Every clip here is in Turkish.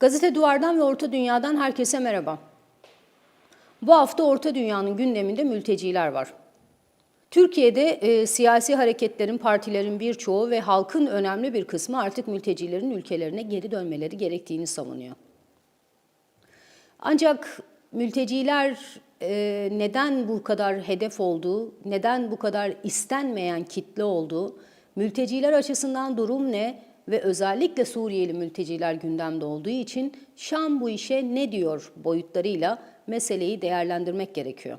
Gazete Duvar'dan ve Orta Dünya'dan herkese merhaba. Bu hafta Orta Dünya'nın gündeminde mülteciler var. Türkiye'de e, siyasi hareketlerin, partilerin birçoğu ve halkın önemli bir kısmı artık mültecilerin ülkelerine geri dönmeleri gerektiğini savunuyor. Ancak mülteciler e, neden bu kadar hedef olduğu, neden bu kadar istenmeyen kitle olduğu, mülteciler açısından durum ne ve özellikle Suriyeli mülteciler gündemde olduğu için Şam bu işe ne diyor boyutlarıyla meseleyi değerlendirmek gerekiyor.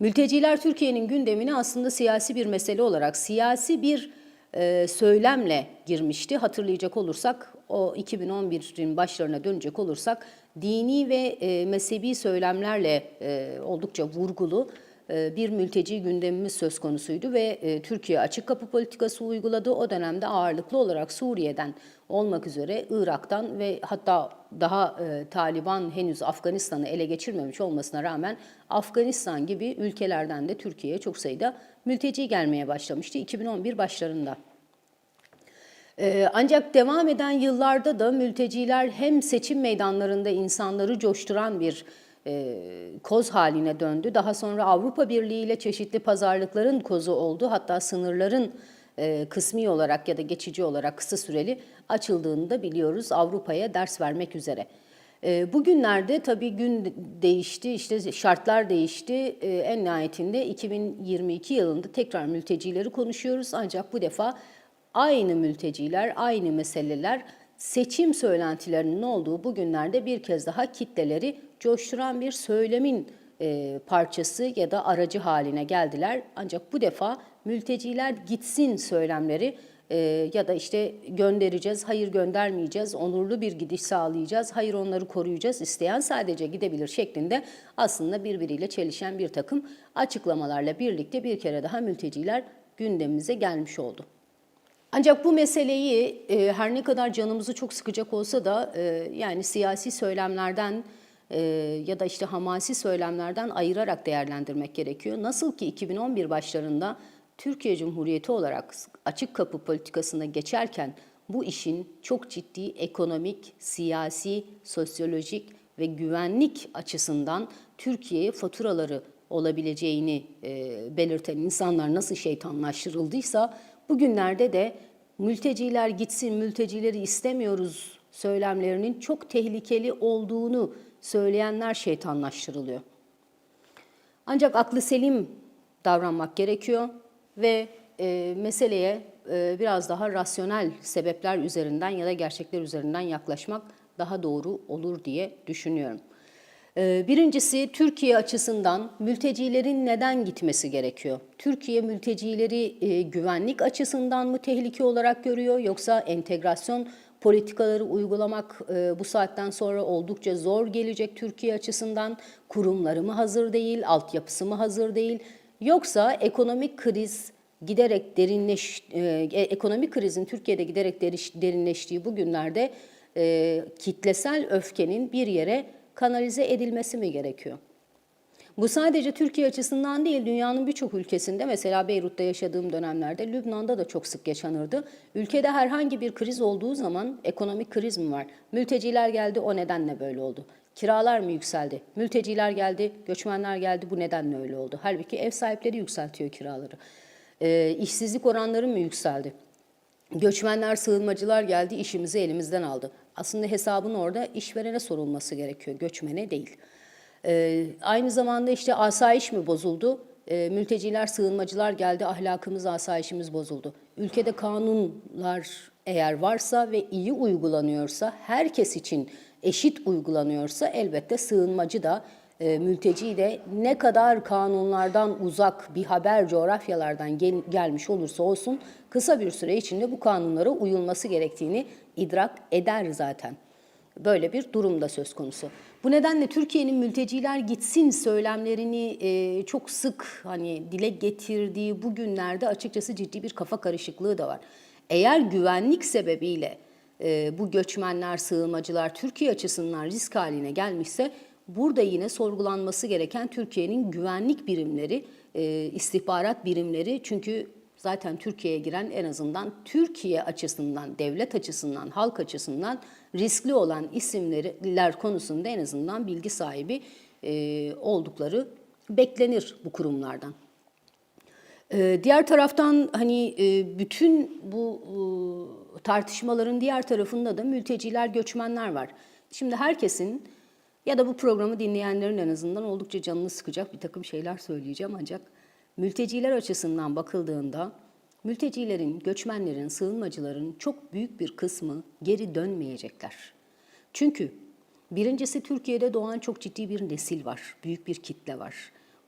Mülteciler Türkiye'nin gündemine aslında siyasi bir mesele olarak, siyasi bir e, söylemle girmişti. Hatırlayacak olursak, o 2011'in başlarına dönecek olursak, dini ve e, mezhebi söylemlerle e, oldukça vurgulu bir mülteci gündemimiz söz konusuydu ve e, Türkiye açık kapı politikası uyguladı. O dönemde ağırlıklı olarak Suriye'den olmak üzere Irak'tan ve hatta daha e, Taliban henüz Afganistan'ı ele geçirmemiş olmasına rağmen Afganistan gibi ülkelerden de Türkiye'ye çok sayıda mülteci gelmeye başlamıştı 2011 başlarında. Ancak devam eden yıllarda da mülteciler hem seçim meydanlarında insanları coşturan bir e, koz haline döndü. Daha sonra Avrupa Birliği ile çeşitli pazarlıkların kozu oldu. Hatta sınırların e, kısmi olarak ya da geçici olarak kısa süreli açıldığını da biliyoruz Avrupa'ya ders vermek üzere. E, Bugünlerde tabii gün değişti, işte şartlar değişti. E, En nihayetinde 2022 yılında tekrar mültecileri konuşuyoruz. Ancak bu defa aynı mülteciler, aynı meseleler seçim söylentilerinin olduğu bugünlerde bir kez daha kitleleri coşturan bir söylemin e, parçası ya da aracı haline geldiler. Ancak bu defa mülteciler gitsin söylemleri e, ya da işte göndereceğiz, hayır göndermeyeceğiz, onurlu bir gidiş sağlayacağız, hayır onları koruyacağız, isteyen sadece gidebilir şeklinde aslında birbiriyle çelişen bir takım açıklamalarla birlikte bir kere daha mülteciler gündemimize gelmiş oldu. Ancak bu meseleyi e, her ne kadar canımızı çok sıkacak olsa da yani siyasi söylemlerden e, ya da işte hamasi söylemlerden ayırarak değerlendirmek gerekiyor. Nasıl ki 2011 başlarında Türkiye Cumhuriyeti olarak açık kapı politikasına geçerken bu işin çok ciddi ekonomik, siyasi, sosyolojik ve güvenlik açısından Türkiye'ye faturaları olabileceğini e, belirten insanlar nasıl şeytanlaştırıldıysa bugünlerde de mülteciler gitsin, mültecileri istemiyoruz söylemlerinin çok tehlikeli olduğunu söyleyenler şeytanlaştırılıyor. Ancak aklı selim davranmak gerekiyor ve e, meseleye e, biraz daha rasyonel sebepler üzerinden ya da gerçekler üzerinden yaklaşmak daha doğru olur diye düşünüyorum. E, Birincisi Türkiye açısından mültecilerin neden gitmesi gerekiyor? Türkiye mültecileri e, güvenlik açısından mı tehlike olarak görüyor yoksa entegrasyon politikaları uygulamak e, bu saatten sonra oldukça zor gelecek Türkiye açısından? Kurumları mı hazır değil, altyapısı mı hazır değil? Yoksa ekonomik kriz giderek derinleş, e, ekonomik krizin Türkiye'de giderek derinleştiği bu günlerde e, kitlesel öfkenin bir yere kanalize edilmesi mi gerekiyor? Bu sadece Türkiye açısından değil, dünyanın birçok ülkesinde, mesela Beyrut'ta yaşadığım dönemlerde, Lübnan'da da çok sık yaşanırdı. Ülkede herhangi bir kriz olduğu zaman ekonomik kriz mi var? Mülteciler geldi, o nedenle böyle oldu. Kiralar mı yükseldi? Mülteciler geldi, göçmenler geldi, bu nedenle öyle oldu. Halbuki ev sahipleri yükseltiyor kiraları. Ee, işsizlik oranları mı yükseldi? Göçmenler, sığınmacılar geldi, işimizi elimizden aldı. Aslında hesabın orada işverene sorulması gerekiyor, göçmene değil. Ee, aynı zamanda işte asayiş mi bozuldu? Ee, mülteciler, sığınmacılar geldi, ahlakımız, asayişimiz bozuldu. Ülkede kanunlar eğer varsa ve iyi uygulanıyorsa, herkes için eşit uygulanıyorsa elbette sığınmacı da e, mülteci de ne kadar kanunlardan uzak bir haber coğrafyalardan gel- gelmiş olursa olsun kısa bir süre içinde bu kanunlara uyulması gerektiğini idrak eder zaten. Böyle bir durum da söz konusu. Bu nedenle Türkiye'nin mülteciler gitsin söylemlerini e, çok sık hani dile getirdiği bu günlerde açıkçası ciddi bir kafa karışıklığı da var. Eğer güvenlik sebebiyle e, bu göçmenler, sığınmacılar Türkiye açısından risk haline gelmişse burada yine sorgulanması gereken Türkiye'nin güvenlik birimleri, e, istihbarat birimleri çünkü zaten Türkiye'ye giren en azından Türkiye açısından, devlet açısından, halk açısından riskli olan isimler konusunda en azından bilgi sahibi e, oldukları beklenir bu kurumlardan. Ee, diğer taraftan hani e, bütün bu e, tartışmaların diğer tarafında da mülteciler, göçmenler var. Şimdi herkesin ya da bu programı dinleyenlerin en azından oldukça canını sıkacak bir takım şeyler söyleyeceğim ancak mülteciler açısından bakıldığında mültecilerin, göçmenlerin, sığınmacıların çok büyük bir kısmı geri dönmeyecekler. Çünkü birincisi Türkiye'de doğan çok ciddi bir nesil var, büyük bir kitle var.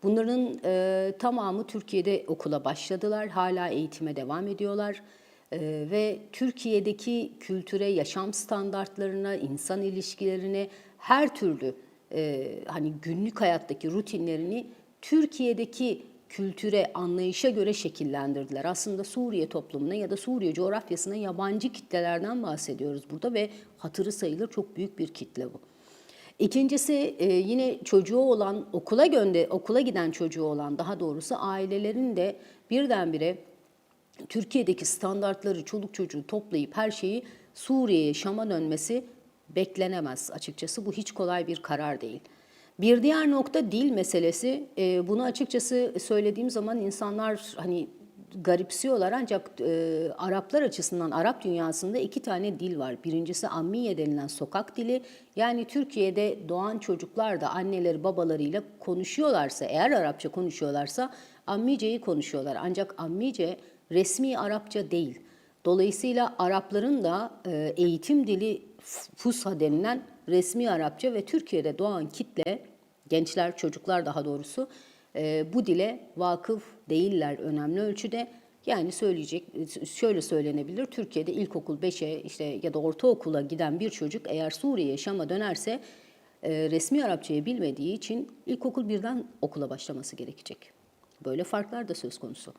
Bunların e, tamamı Türkiye'de okula başladılar, hala eğitime devam ediyorlar. E, ve Türkiye'deki kültüre, yaşam standartlarına, insan ilişkilerine, her türlü e, hani günlük hayattaki rutinlerini Türkiye'deki kültüre, anlayışa göre şekillendirdiler. Aslında Suriye toplumuna ya da Suriye coğrafyasına yabancı kitlelerden bahsediyoruz burada ve hatırı sayılır çok büyük bir kitle bu. İkincisi e, yine çocuğu olan okula gönde okula giden çocuğu olan daha doğrusu ailelerin de birdenbire Türkiye'deki standartları çoluk çocuğu toplayıp her şeyi Suriye'ye Şam'a dönmesi beklenemez açıkçası. Bu hiç kolay bir karar değil. Bir diğer nokta dil meselesi. E, bunu açıkçası söylediğim zaman insanlar hani garipsiyorlar ancak e, Araplar açısından Arap dünyasında iki tane dil var. Birincisi Ammiye denilen sokak dili. Yani Türkiye'de doğan çocuklar da anneleri babalarıyla konuşuyorlarsa, eğer Arapça konuşuyorlarsa Ammice'yi konuşuyorlar. Ancak Ammice resmi Arapça değil. Dolayısıyla Arapların da e, eğitim dili Fusha denilen resmi Arapça ve Türkiye'de doğan kitle, gençler, çocuklar daha doğrusu e, bu dile vakıf değiller önemli ölçüde. Yani söyleyecek, şöyle söylenebilir, Türkiye'de ilkokul 5'e işte ya da ortaokula giden bir çocuk eğer Suriye'ye, Şam'a dönerse e, resmi Arapçayı bilmediği için ilkokul birden okula başlaması gerekecek. Böyle farklar da söz konusu.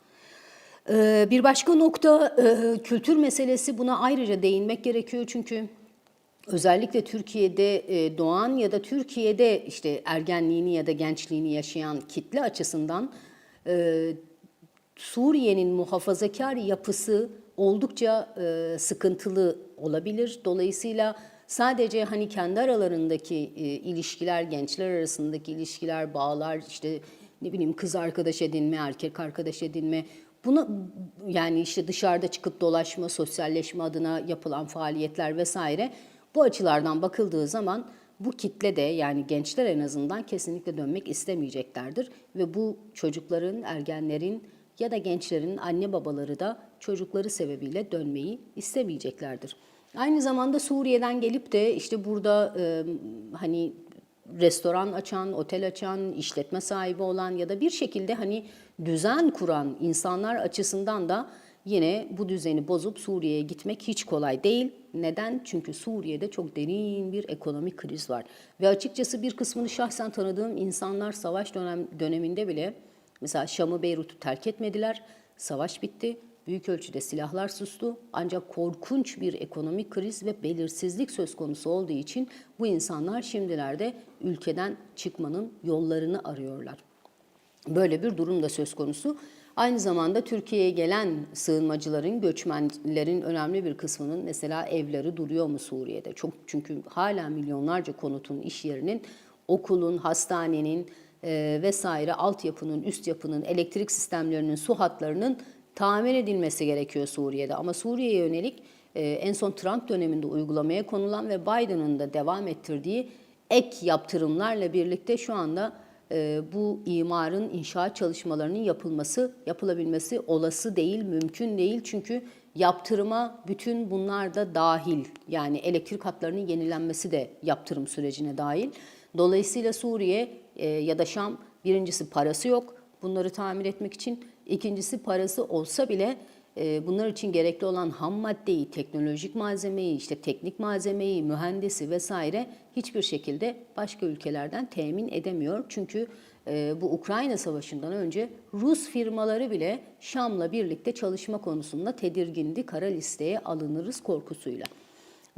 E, bir başka nokta kültür meselesi buna ayrıca değinmek gerekiyor çünkü özellikle Türkiye'de e, doğan ya da Türkiye'de işte ergenliğini ya da gençliğini yaşayan kitle açısından e, Suriye'nin muhafazakar yapısı oldukça e, sıkıntılı olabilir. Dolayısıyla sadece hani kendi aralarındaki ilişkiler, gençler arasındaki ilişkiler, bağlar, işte ne bileyim kız arkadaş edinme, erkek arkadaş edinme Buna yani işte dışarıda çıkıp dolaşma, sosyalleşme adına yapılan faaliyetler vesaire bu açılardan bakıldığı zaman bu kitle de yani gençler en azından kesinlikle dönmek istemeyeceklerdir ve bu çocukların, ergenlerin ya da gençlerin anne babaları da çocukları sebebiyle dönmeyi istemeyeceklerdir. Aynı zamanda Suriye'den gelip de işte burada e, hani restoran açan, otel açan, işletme sahibi olan ya da bir şekilde hani düzen kuran insanlar açısından da yine bu düzeni bozup Suriye'ye gitmek hiç kolay değil. Neden? Çünkü Suriye'de çok derin bir ekonomik kriz var. Ve açıkçası bir kısmını şahsen tanıdığım insanlar savaş dönem, döneminde bile mesela Şam'ı Beyrut'u terk etmediler. Savaş bitti. Büyük ölçüde silahlar sustu. Ancak korkunç bir ekonomik kriz ve belirsizlik söz konusu olduğu için bu insanlar şimdilerde ülkeden çıkmanın yollarını arıyorlar. Böyle bir durum da söz konusu. Aynı zamanda Türkiye'ye gelen sığınmacıların, göçmenlerin önemli bir kısmının mesela evleri duruyor mu Suriye'de? Çok çünkü hala milyonlarca konutun, iş yerinin, okulun, hastanenin e, vesaire altyapının, üst yapının, elektrik sistemlerinin, su hatlarının tamir edilmesi gerekiyor Suriye'de. Ama Suriye'ye yönelik e, en son Trump döneminde uygulamaya konulan ve Biden'ın da devam ettirdiği ek yaptırımlarla birlikte şu anda bu imarın inşaat çalışmalarının yapılması, yapılabilmesi olası değil, mümkün değil. Çünkü yaptırıma bütün bunlar da dahil. Yani elektrik hatlarının yenilenmesi de yaptırım sürecine dahil. Dolayısıyla Suriye e, ya da Şam birincisi parası yok bunları tamir etmek için. İkincisi parası olsa bile e, bunlar için gerekli olan ham maddeyi, teknolojik malzemeyi, işte teknik malzemeyi, mühendisi vesaire hiçbir şekilde başka ülkelerden temin edemiyor. Çünkü e, bu Ukrayna Savaşı'ndan önce Rus firmaları bile Şam'la birlikte çalışma konusunda tedirgindi, kara listeye alınırız korkusuyla.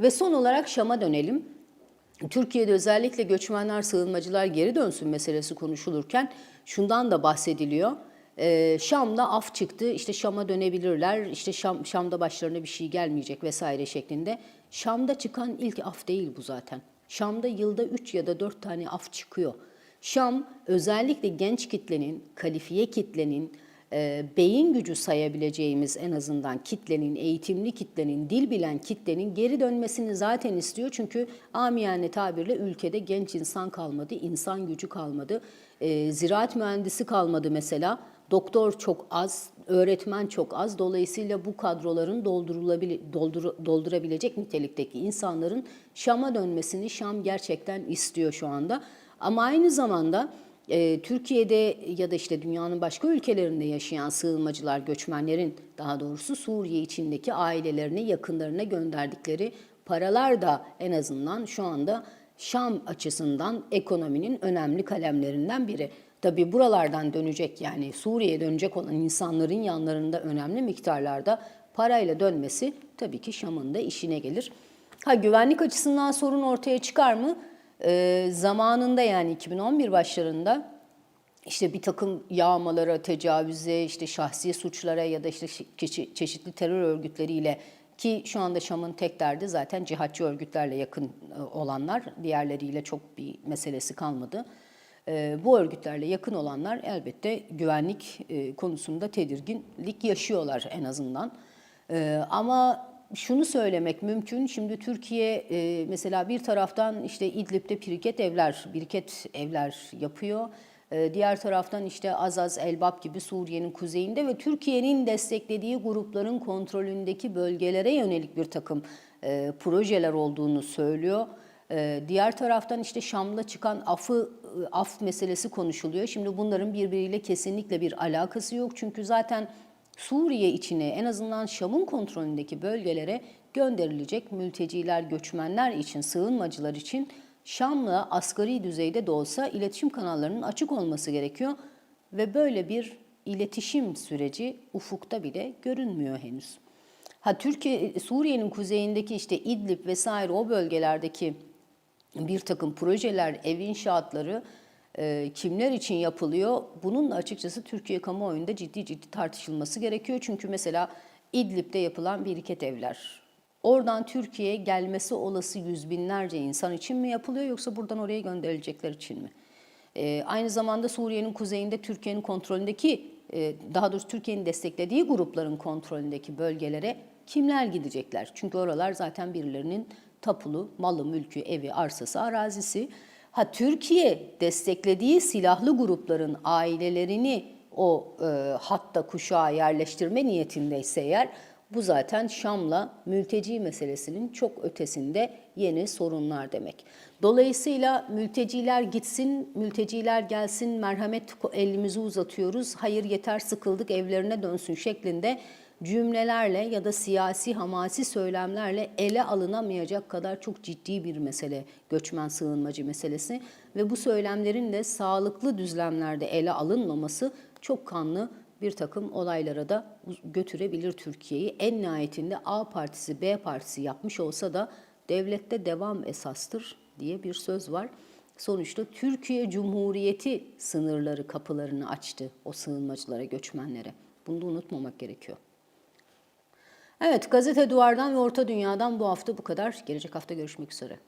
Ve son olarak Şam'a dönelim. Türkiye'de özellikle göçmenler, sığınmacılar geri dönsün meselesi konuşulurken şundan da bahsediliyor. Ee, Şam'da af çıktı. İşte Şam'a dönebilirler. İşte Şam, Şam'da başlarına bir şey gelmeyecek vesaire şeklinde. Şam'da çıkan ilk af değil bu zaten. Şam'da yılda 3 ya da 4 tane af çıkıyor. Şam özellikle genç kitlenin, kalifiye kitlenin, e, beyin gücü sayabileceğimiz en azından kitlenin, eğitimli kitlenin, dil bilen kitlenin geri dönmesini zaten istiyor. Çünkü amiyane tabirle ülkede genç insan kalmadı, insan gücü kalmadı. E, ziraat mühendisi kalmadı mesela. Doktor çok az, öğretmen çok az. Dolayısıyla bu kadroların doldurulabile, doldur, doldurabilecek nitelikteki insanların Şam'a dönmesini Şam gerçekten istiyor şu anda. Ama aynı zamanda e, Türkiye'de ya da işte dünyanın başka ülkelerinde yaşayan sığınmacılar, göçmenlerin daha doğrusu Suriye içindeki ailelerine, yakınlarına gönderdikleri paralar da en azından şu anda Şam açısından ekonominin önemli kalemlerinden biri. Tabi buralardan dönecek yani Suriye'ye dönecek olan insanların yanlarında önemli miktarlarda parayla dönmesi tabii ki Şam'ın da işine gelir. Ha güvenlik açısından sorun ortaya çıkar mı? Ee, zamanında yani 2011 başlarında işte bir takım yağmalara, tecavüze, işte şahsi suçlara ya da işte çeşi- çeşitli terör örgütleriyle ki şu anda Şam'ın tek derdi zaten cihatçı örgütlerle yakın e, olanlar, diğerleriyle çok bir meselesi kalmadı. E, Bu örgütlerle yakın olanlar elbette güvenlik e, konusunda tedirginlik yaşıyorlar en azından. E, Ama şunu söylemek mümkün. Şimdi Türkiye e, mesela bir taraftan işte İdlib'de biriket evler, biriket evler yapıyor. E, Diğer taraftan işte Azaz, Elbap gibi Suriye'nin kuzeyinde ve Türkiye'nin desteklediği grupların kontrolündeki bölgelere yönelik bir takım e, projeler olduğunu söylüyor. Diğer taraftan işte Şam'la çıkan afı af meselesi konuşuluyor. Şimdi bunların birbiriyle kesinlikle bir alakası yok. Çünkü zaten Suriye içine en azından Şam'ın kontrolündeki bölgelere gönderilecek mülteciler, göçmenler için, sığınmacılar için Şam'la asgari düzeyde de olsa iletişim kanallarının açık olması gerekiyor ve böyle bir iletişim süreci ufukta bile görünmüyor henüz. Ha Türkiye Suriye'nin kuzeyindeki işte İdlib vesaire o bölgelerdeki bir takım projeler, ev inşaatları e, kimler için yapılıyor? Bunun da açıkçası Türkiye kamuoyunda ciddi ciddi tartışılması gerekiyor. Çünkü mesela İdlib'de yapılan biriket evler. Oradan Türkiye'ye gelmesi olası yüz binlerce insan için mi yapılıyor yoksa buradan oraya gönderilecekler için mi? E, aynı zamanda Suriye'nin kuzeyinde Türkiye'nin kontrolündeki, e, daha doğrusu Türkiye'nin desteklediği grupların kontrolündeki bölgelere kimler gidecekler? Çünkü oralar zaten birilerinin tapulu, malı, mülkü, evi, arsası, arazisi. Ha Türkiye desteklediği silahlı grupların ailelerini o e, hatta kuşağa yerleştirme niyetindeyse eğer bu zaten Şam'la mülteci meselesinin çok ötesinde yeni sorunlar demek. Dolayısıyla mülteciler gitsin, mülteciler gelsin, merhamet elimizi uzatıyoruz, hayır yeter sıkıldık evlerine dönsün şeklinde cümlelerle ya da siyasi hamasi söylemlerle ele alınamayacak kadar çok ciddi bir mesele göçmen sığınmacı meselesi ve bu söylemlerin de sağlıklı düzlemlerde ele alınmaması çok kanlı bir takım olaylara da götürebilir Türkiye'yi. En nihayetinde A partisi B partisi yapmış olsa da devlette devam esastır diye bir söz var. Sonuçta Türkiye Cumhuriyeti sınırları kapılarını açtı o sığınmacılara, göçmenlere. Bunu da unutmamak gerekiyor. Evet, Gazete Duvar'dan ve Orta Dünya'dan bu hafta bu kadar. Gelecek hafta görüşmek üzere.